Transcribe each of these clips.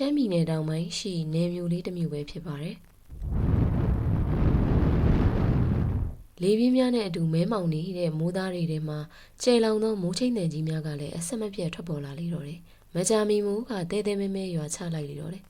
ရှမ်းပြည်နယ်တောင်ပိုင်းရှိနယ်မျိုးလေးတစ်မျိုးပဲဖြစ်ပါတယ်။လေပြင်းများနဲ့အတူမဲမောင်နေတဲ့မိုးသားတွေထဲမှာကျယ်လောင်သောမိုးချိတ်တန်ကြီးများကလည်းအဆက်မပြတ်ထွက်ပေါ်လာလေတော့တယ်။မကြမီမိုးကတဲတဲမဲမဲရွာချလိုက်လေတော့တယ်။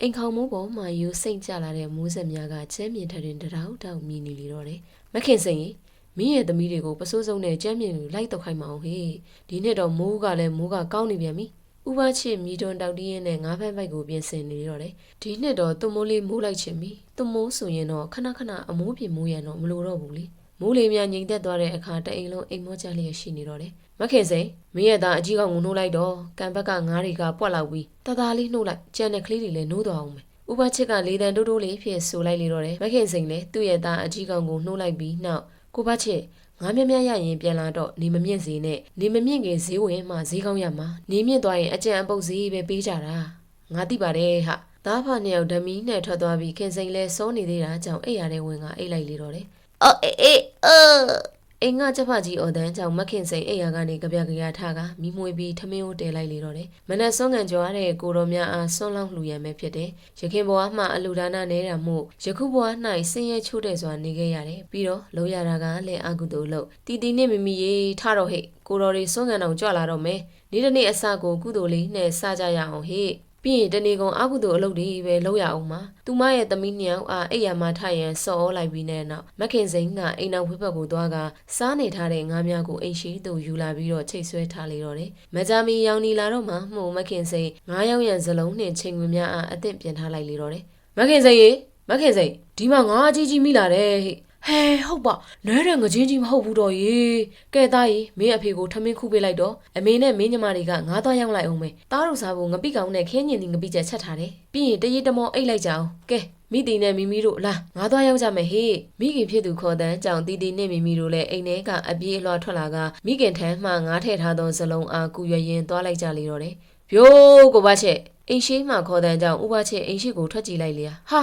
အိမ်ခေါင်မိုးပေါ်မှာယူစိတ်ကြလာတဲ့မိုးဆက်များကကျဲမြင်ထတဲ့တရောက်တောက်မြည်နေလေတော့တယ်။မခင်စိန်ရင်မင်းရဲ့သမီးတွေကိုပစိုးစုံနဲ့ကျဲမြင်လူလိုက်တော့ခိုင်းမအောင်ဟေ့။ဒီနှစ်တော့မိုးကလည်းမိုးကကောင်းနေပြန်ပြီ။ ဥပချစ်မီတွန်တောက်တီးရင်နဲ့ငါးဖက်ပိုက်ကိုပြင်ဆင်နေတော့တယ်ဒီနှစ်တော့သူ့မိုးလေးမိုးလိုက်ချင်ပြီသူ့မိုးဆိုရင်တော့ခဏခဏအမိုးပြင်မိုးရန်တော့မလိုတော့ဘူးလေမိုးလေးများငိမ်သက်သွားတဲ့အခါတအိမ်လုံးအိမ်မောကြလျက်ရှိနေတော့တယ်မခင်စိန်မင်းရဲ့သားအကြီးကောင်ကိုနှိုးလိုက်တော့ကံဘက်ကငါးတွေကပွက်လောက်ပြီးတသားလေးနှိုးလိုက်ကြံတဲ့ကလေးတွေလည်းနှိုးသွားအောင်မယ်ဥပချစ်ကလေတန်တိုးတိုးလေးဖြစ်ဆိုလိုက်လေတော့တယ်မခင်စိန်လည်းသူ့ရဲ့သားအကြီးကောင်ကိုနှိုးလိုက်ပြီးနောက်ကိုဘချစ် ငါမြမြရရင်ပြန်လာတော့နေမမြင့်စေနဲ့နေမမြင့်ခင်ဈေးဝင်မှဈေးကောင်းရမှာနေမြင့်သွားရင်အကြံအပုတ်ဈေးပဲပေးကြတာငါသိပါတယ်ဟာသားဖာနှစ်ယောက်ဓမီနဲ့ထွက်သွားပြီးခင်စိန်လဲစောနေသေးတာကြောင့်အိပ်ရတဲ့ဝင်ကအိတ်လိုက်လေတော့တယ်အော်အေးအေးအော် အိမ်ကချက်ဖကြီးအော်တန်းကြောင့်မခင်စိန်အိပ်ရကနေကြပြကြရထကမိမွေပြီးထမင်းကိုတဲလိုက်လေတော့တယ်မနက်စောငံကြွားတဲ့ကိုတော်များအားဆွန်းလောင်းလှူရန်ပဲဖြစ်တယ်ရခင်ဘဝမှအလူဒါနနေတာမို့ယခုဘဝ၌ဆင်းရဲချိုးတဲ့စွာနေခဲ့ရတယ်ပြီးတော့လုံးရတာကလည်းအကုသိုလ်လို့တီတီနဲ့မမီရေထတော့ဟဲ့ကိုတော်တွေစွန်းငံအောင်ကြွလာတော့မယ်နေ့တစ်နေ့အစကိုကုသိုလ်လေးနဲ့စကြရအောင်ဟဲ့ ပြီးရင်တနေကုန်အကုသိုလ်အလုပ်တွေပဲလုပ်ရအောင်ပါ။သူမရဲ့သမီးညောင်အားအိယာမထရန်စော်ဩလိုက်ပြီးတဲ့နောက်မခင်စိန်ကအိမ်နောက်ဝိဘက်ကိုသွားကစားနေထားတဲ့ငါးများကိုအိမ်ရှိသူယူလာပြီးတော့ချိတ်ဆွဲထားလေတော့တယ်။မကြမီရောင်နီလာတော့မှမှုံမခင်စိန်ငါးယောက်ရန်စလုံးနဲ့ချိန်ဝင်များအားအသင့်ပြင်ထားလိုက်လေတော့တယ်။မခင်စိန်ရေမခင်စိန်ဒီမှာငါးအကြီးကြီးမိလာတယ်ဟဲ့ ဟဲဟုတ်ပါနွဲတဲ့ငချင်းကြီးမဟုတ်ဘူးတော့ရေကဲသားကြီးမင်းအဖေကိုထမင်းခုပေးလိုက်တော့အမေနဲ့မင်းညီမတွေကငါးသွားရောက်လိုက်အောင်မယ်တားတို့စားဖို့ငပိကောင်နဲ့ခင်းညင်ဒီငပိချက်ချက်ထားတယ်ပြီးရင်တရေတမောအိတ်လိုက်ကြအောင်ကဲမိတီနဲ့မိမိတို့လာငါးသွားရောက်ကြမယ်ဟေ့မိခင်ဖြစ်သူခေါ်တန်းကြောင့်တီတီနဲ့မိမိတို့လည်းအိမ်ထဲကအပြေးအလွှာထွက်လာကမိခင်ထမ်းမှငါးထည့်ထားသောဇလုံးအားကူရွရင်သွားလိုက်ကြလေတော့တယ်ပြိုးကိုဘချက်အိမ်ရှိမှခေါ်တန်းကြောင့်ဥပချက်အိမ်ရှိကိုထွက်ကြည့်လိုက်လေဟာ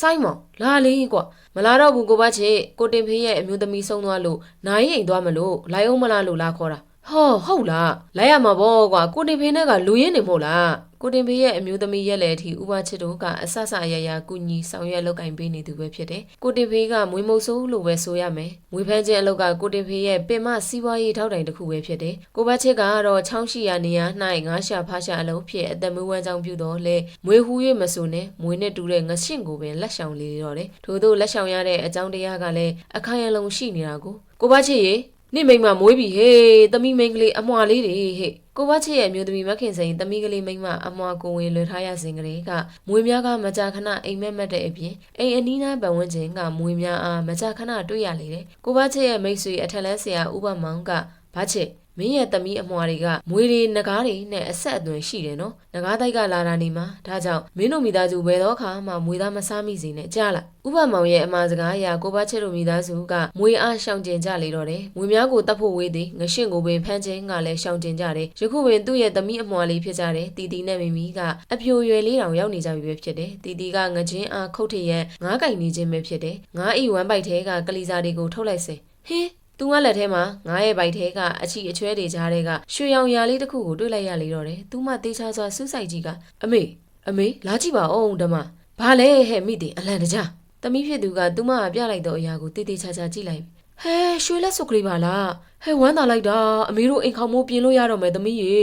ဆိုင်မောင်လာလေးကွာမလာတော့ဘူးကိုဘချေကိုတင်ဖေးရဲ့အမျိုးသမီးဆုံးသွားလို့နိုင်ရင်သွားမလို့လိုက်အောင်မလားလို့လာခေါ်တာ ဟောဟုတ်လားလိုက်ရမှာပေါ့ကွာကိုတင်ဖေးနဲ့ကလူရင်းနေမို့လားကိုတင်ဖေးရဲ့အမျိုးသမီးရဲ့လည်းအထိဥပချစ်တို့ကအဆဆအရရကုညီဆောင်ရွက်လုပ်ကင်ပေးနေသူပဲဖြစ်တယ်ကိုတင်ဖေးကမွေးမုတ်ဆိုးလို့ပဲဆိုရမယ်မွေးဖန်းခြင်းအလုပ်ကကိုတင်ဖေးရဲ့ပင်မစီးပွားရေးထောက်တိုင်တစ်ခုပဲဖြစ်တယ်ကိုဘချစ်ကတော့ချောင်းရှိရနေရ၌ငါးရှာဖားရှာအလုပ်ဖြစ်အသက်မွေးဝမ်းကြောင်းပြုတော့လေမွေးဟူး၍မဆိုနဲ့မွေးနဲ့တူတဲ့ငရှင့်ကိုပဲလက်ဆောင်လေးတော့တယ်ထို့သောလက်ဆောင်ရတဲ့အကြောင်းတရားကလည်းအခိုင်အလုံရှိနေတာကိုကိုဘချစ်ရေ နေမိမ့်မမွေးပြီဟေးသမီးမိန်းကလေးအမွာလေးတွေဟေ့ကိုဘချစ်ရဲ့အမျိုးသမီးမခင်စိန်သမီးကလေးမိန်းမအမွာကိုဝင်လွှထားရစဉ်ကလေးကမွေများကမကြာခဏအိမ်မက်မက်တဲ့အပြင်အိမ်အနီးနားပတ်ဝန်းကျင်ကမွေများအားမကြာခဏတွေ့ရလေတယ်ကိုဘချစ်ရဲ့မိတ်ဆွေအထက်လန်းဆရာဥပမောင်ကဘချစ် မင်းရဲ့သမီးအမွာတွေကမွေတွေငကားတွေနဲ့အဆက်အသွယ်ရှိတယ်နော်ငကားတိုက်ကလာတာနေမှာဒါကြောင့်မင်းတို့မိသားစုဘယ်တော့ခါမှမွေသားမစားမိစေနဲ့ကြားလားဥပမောင်ရဲ့အမှားစကားအရာကိုဘချစ်တို့မိသားစုကမွေအားရှောင်ကျင်ကြလေတော့တယ်မွေများကိုတတ်ဖို့ဝေးသည်ငရှင့်ကိုပင်ဖမ်းခြင်းကလည်းရှောင်ကျင်ကြတယ်ယခုပင်သူ့ရဲ့သမီးအမွာလေးဖြစ်ကြတယ်တီတီနဲ့မိမိကအပြိုရွယ်လေးတောင်ရောက်နေကြပြီပဲဖြစ်တယ်တီတီကငချင်းအားခုတ်ထရန်ငားကင်နေခြင်းပဲဖြစ်တယ်ငားဤဝမ်းပိုက်ထဲကကလီစာတွေကိုထုတ်လိုက်စေဟင်း သူကလက်ထဲမှာငားရဲ့ဘိုက်ထဲကအချီအချွဲတွေကြားထဲကရွှေရောင်ရာလေးတစ်ခုကိုတွေ့လိုက်ရလေတော့တယ်။သူမှတေချာစွာစူးစိုက်ကြီးကအမေအမေလာကြည့်ပါဦးဓမ္မဘာလဲဟဲ့မိတယ်အလန်တကြား။သမီးဖြစ်သူကသူမကပြလိုက်တော့အရာကိုတေတေချာချာကြည့်လိုက်ဟဲရွှေလက်စုပ်ကလေးပါလားဟဲဝမ်းသာလိုက်တာအမေတို့အိမ်ခေါမိုးပြင်လို့ရတော့မယ်သမီးရေ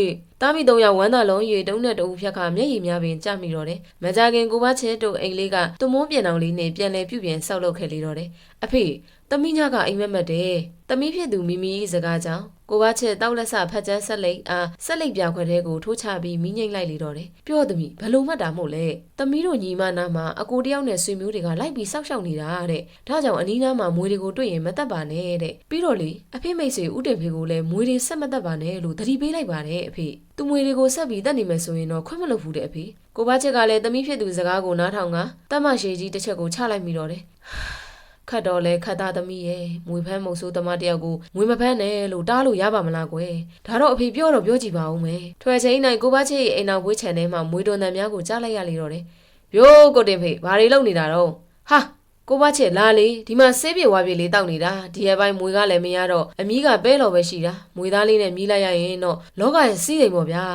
တားမိသုံးယောက်ဝမ်းသာလုံးရေတုံးနဲ့တူဖြတ်ခါမျက်ရည်များပင်ကြမိတော့တယ်မကြခင်ကိုဘချဲတို့အိမ်လေးကသူမိုးပြင်အောင်လေးနဲ့ပြန်လဲပြုတ်ပြင်ဆောက်လုပ်ခဲ့လေတော့တယ်အဖေသမီးညကအိမ်မက်မက်တယ်သမီးဖြစ်သူမိမိစကားကြောင့် ကိုဘချဲတောက်လက်ဆဖတ်ချမ်းဆက်လိတ်အားဆက်လိတ်ပြခွက်တဲကိုထိုးချပြီးမိငိမ့်လိုက်လေတော့တယ်ပြောသမီးဘလို့မှတ်တာမို့လဲသမီးတို့ညီမနာမှာအကိုတယောက်နဲ့ဆွေမျိုးတွေကလိုက်ပြီးစောက်ရှောက်နေတာတဲ့ဒါကြောင့်အနီးနားမှာမွေတွေကိုတွေ့ရင်မတက်ပါနဲ့တဲ့ပြီးတော့လေအဖေမိတ်ဆွေဦးတင်ဖေကိုလည်းမွေတွေဆက်မတက်ပါနဲ့လို့သတိပေးလိုက်ပါတယ်အဖေသူမွေတွေကိုဆက်ပြီးတက်နေမယ်ဆိုရင်တော့ခွင့်မလုပ်ဘူးတဲ့အဖေကိုဘချက်ကလည်းသမီးဖြစ်သူစကားကိုနားထောင်ကတတ်မရှိကြီးတစ်ချက်ကိုချလိုက်မိတော့တယ် ခတ်တော့လဲခတ်သားသမီးရဲ့မွေဖမ်းမုတ်ဆိုးသမားတယောက်ကိုမွေမဖမ်းနဲ့လို့တားလို့ရပါမလားကွယ်ဒါတော့အဖေပြောတော့ပြောကြည့်ပါဦးမယ်ထွယ်ချိန်နိုင်ကိုဘချေအိမ်နောက်ဝေးချန်ထဲမှာမွေတော်တန်များကိုကြားလိုက်ရလေတော့တယ်ဘိုးကိုတင်ဖေဘာတွေလုပ်နေတာတော့ဟာကိုဘချေလာလေဒီမှာဆေးပြေဝါပြေလေးတောက်နေတာဒီရဲ့ပိုင်းမွေကလည်းမရတော့အမီးကပဲတော်ပဲရှိတာမွေသားလေးနဲ့မြည်လိုက်ရရင်တော့လောကရဲ့စီးစိမ်ပေါ့ဗျာ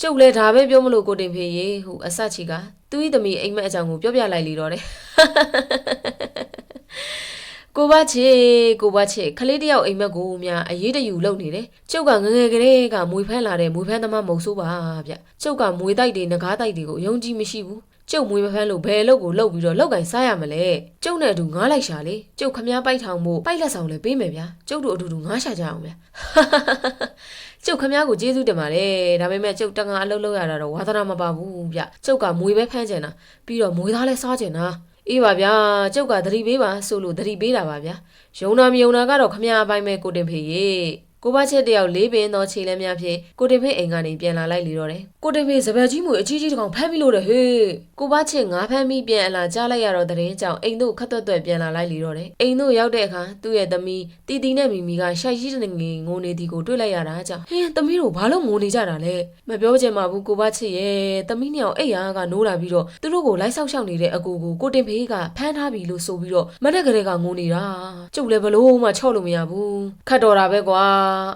ကျုပ်လည်းဒါပဲပြောမလို့ကိုတင်ဖေရေဟုအဆက်ချီကသူ့ဤသမီးအိမ်မက်အကြောင်းကိုပြောပြလိုက်လေတော့တယ် ကိုဘချေကိုဘချေခလေးတယောက်အိမ်မက်ကိုများအရေးတယူလုပ်နေတယ်ကျုပ်ကငငယ်ကလေးကမွေဖမ်းလာတဲ့မွေဖမ်းသမားမဟုတ်ဆိုးပါဗျကျုပ်ကမွေတိုက်တွေငကားတိုက်တွေကိုယုံကြည်မရှိဘူးကျုပ်မွေမဖမ်းလို့ဘယ်အလုပ်ကိုလုပ်ပြီးတော့လောက်ကင်စားရမလဲကျုပ်နဲ့အတူငားလိုက်ရှာလေကျုပ်ခမားပိုက်ထောင်ဖို့ပိုက်လက်ဆောင်လည်းပေးမယ်ဗျာကျုပ်တို့အတူတူငားရှာကြအောင်ဗျာကျုပ်ခမားကိုကျေးဇူးတင်ပါတယ်ဒါပေမဲ့ကျုပ်တငါအလုပ်လုပ်ရတာတော့ဝါသနာမပါဘူးဗျကျုပ်ကမွေပဲဖမ်းချင်တာပြီးတော့မွေသားလည်းစားချင်တာ အေးပါဗျာကျုပ်ကသတိပေးပါဆိုလို့သတိပေးတာပါဗျာယုံနာမယုံနာကတော့ခမားအပိုင်းပဲကိုတင်ဖေရေ ကိုဘချက်တယောက်လေးပင်သောခြေလက်များဖြင့်ကိုတင်ဖေအိမ်ကနေပြန်လာလိုက်လေတော့တယ်ကိုတင်ဖေစပယ်ကြီးမူအကြီးကြီးတစ်ကောင်ဖမ်းပြီးလို့တယ်ဟေးကိုဘချက်ငါးဖမ်းပြီးပြန်အလာကြားလိုက်ရတော့တဲ့ရင်ကြောင့်အိမ်တို့ခတ်သွက်သွက်ပြန်လာလိုက်လေတော့တယ်အိမ်တို့ရောက်တဲ့အခါသူ့ရဲ့သမီးတီတီနဲ့မီမီကရှိုက်ရှိတဲ့ငယ်ငိုနေသည်ကိုတွေ့လိုက်ရတာကြောင့်ဟင်းသမီးတို့ဘာလို့ငိုနေကြတာလဲမပြောချင်ပါဘူးကိုဘချက်ရဲ့သမီးနှစ်ယောက်အိမ်အားကနိုးလာပြီးတော့သူတို့ကိုလိုက်ဆောက်ရှောက်နေတဲ့အကူကိုကိုတင်ဖေကဖမ်းထားပြီလို့ဆိုပြီးတော့မနဲ့ကလေးကငိုနေတာကျုပ်လည်းဘလို့မှချော့လို့မရဘူးခတ်တော်တာပဲကွာ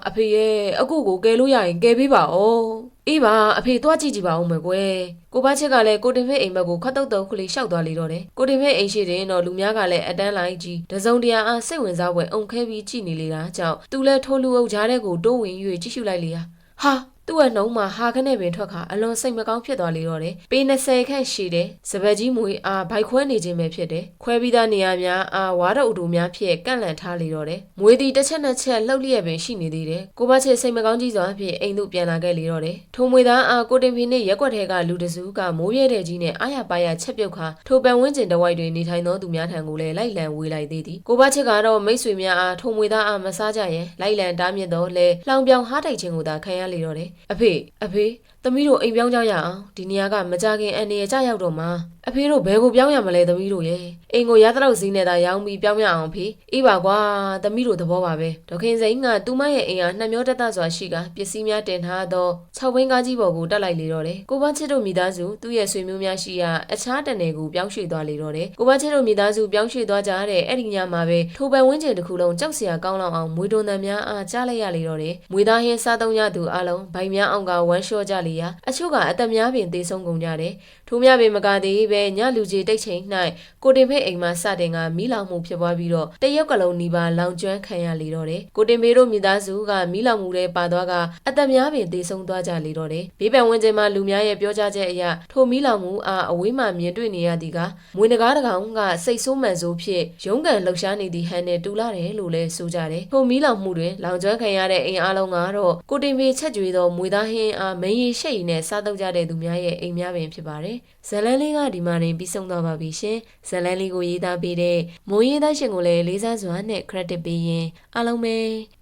အဖေရဲ့အကူကိုကယ်လို့ရရင်ကယ်ပေးပါဦးအေးပါအဖေသွားကြည့်ကြည့်ပါဦးမယ်ကွယ်ကိုဘချက်ကလည်းကိုတင်ဖေအိမ်ဘက်ကိုခတ်တုတ်တုတ်ခလေးရှောက်သွားလေတော့တယ်ကိုတင်ဖေအိမ်ရှိတဲ့တော့လူများကလည်းအတန်းလိုက်ကြီးတစုံတရာအားစိတ်ဝင်စားပွဲအုံခဲပြီးကြည့်နေလေတာကြောင့်သူလည်းထိုးလူအုပ်ကြားတဲ့ကိုတိုးဝင်၍ကြည့်ရှုလိုက်လေဟာဟာ သူ့ရဲ့နှုံးမှာဟာခနဲ့ပင်ထွက်ခါအလွန်စိတ်မကောင်းဖြစ်သွားလေတော့တယ်။ပေ20ခန့်ရှိတယ်။စပက်ကြီးမွေအားဘိုက်ခွဲနေခြင်းပဲဖြစ်တယ်။ခွဲပြီးသားနေရာများအားဝါဒအူတူများဖြင့်ကန့်လန့်ထားလေတော့တယ်။မွေသည်တစ်ချက်နှစ်ချက်လှုပ်လျက်ပင်ရှိနေသေးတယ်။ကိုဘချစ်စိတ်မကောင်းကြီးစွာဖြင့်အိမ်သို့ပြန်လာခဲ့လေတော့တယ်။ထိုမွေသားအားကိုတင်ဖီနှင့်ရက်ွက်ထဲကလူတစုကမိုးရဲတဲ့ကြီးနဲ့အားရပါရချက်ပြုတ်ခါထိုပန်ဝင်းကျင်တဝိုက်တွင်နေထိုင်သောသူများထံကိုလည်းလိုက်လံဝေးလိုက်သေးသည်။ကိုဘချစ်ကတော့မိတ်ဆွေများအားထိုမွေသားအားမစားကြရင်လိုက်လံတားမြစ်တော့လဲလောင်ပြောင်ဟားတိုက်ခြင်းကိုသာခံရလေတော့တယ်။အဖေအဖေ သမီးတို့အိမ်ပြောင်းကြရအောင်ဒီနေရာကမကြခင်အန်နေရကြရောက်တော့မှာအဖေတို့ဘယ်ကိုပြောင်းရမလဲသမီးတို့ရဲ့အိမ်ကိုရသလောက်ဈေးနဲ့သာရောင်းပြီးပြောင်းရအောင်ဖေအေးပါကွာသမီးတို့သဘောပါပဲဒေါခင်စိန်ကသူမရဲ့အိမ်ဟာနှမျောတက်တာစွာရှိကပစ္စည်းများတင်ထားသော၆ဘင်းကားကြီးပေါ်ကိုတက်လိုက်လေတော့တယ်ကိုပန်းချစ်တို့မိသားစုသူ့ရဲ့ဆွေမျိုးများရှိရာအခြားတန်နယ်ကိုပြောင်းရွှေ့သွားလေတော့တယ်ကိုပန်းချစ်တို့မိသားစုပြောင်းရွှေ့သွားကြတဲ့အဲ့ဒီညမှာပဲထိုပန်ဝင်းကျင်တစ်ခုလုံးကြောက်စရာကောင်းလောက်အောင်မွေတုံတန်များအားကြားလိုက်ရလေတော့တယ်မွေသားဟင်းစားသုံးရသူအလုံးဗိုင်များအောင်ကဝမ်းလျှော့ကြလေရာအချို့ကအသက်များပင်သေဆုံးကုန်ကြတယ်ထိုများပင်မကသေးပဲညလူကြီးတိတ်ချိန်၌ကိုတင်ဖေးအိမ်မှာစတင်ကမီးလောင်မှုဖြစ်ပွားပြီးတော့တရုတ်ကလုံးနီးပါးလောင်ကျွမ်းခံရလေတော့တယ်ကိုတင်ဖေးတို့မိသားစုကမီးလောင်မှုတွေပါသွားကအသက်များပင်သေဆုံးသွားကြလေတော့တယ်ဘေးပန်ဝန်းကျင်မှာလူများရဲ့ပြောကြားချက်အရထိုမီးလောင်မှုအားအဝေးမှမြင်တွေ့နေရသည်ကမွေနဂါးတကောင်ကစိတ်ဆိုးမှန်ဆိုးဖြစ်ရုံးကန်လှုပ်ရှားနေသည့်ဟန်နဲ့တူလာတယ်လို့လည်းဆိုကြတယ်ထိုမီးလောင်မှုတွင်လောင်ကျွမ်းခံရတဲ့အိမ်အားလုံးကတော့ကိုတင်ဖေးချက်ကြွေသောမွေသားဟင်းအားမင်းရီရှိတ်ရီနဲ့စားတော့ကြတဲ့သူများရဲ့အိမ်များပင်ဖြစ်ပါတယ်ဇလန်းလေးကဒီမှာနေပြီးဆုံးသွားပါပြီရှင်ဇလန်းလေးကိုရေးသားပေးတဲ့မိုးရေးသားရှင်ကိုလည်းလေးစားစွာနဲ့ credit ပေးရင်အားလုံးပဲ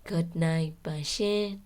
good night ပါရှင်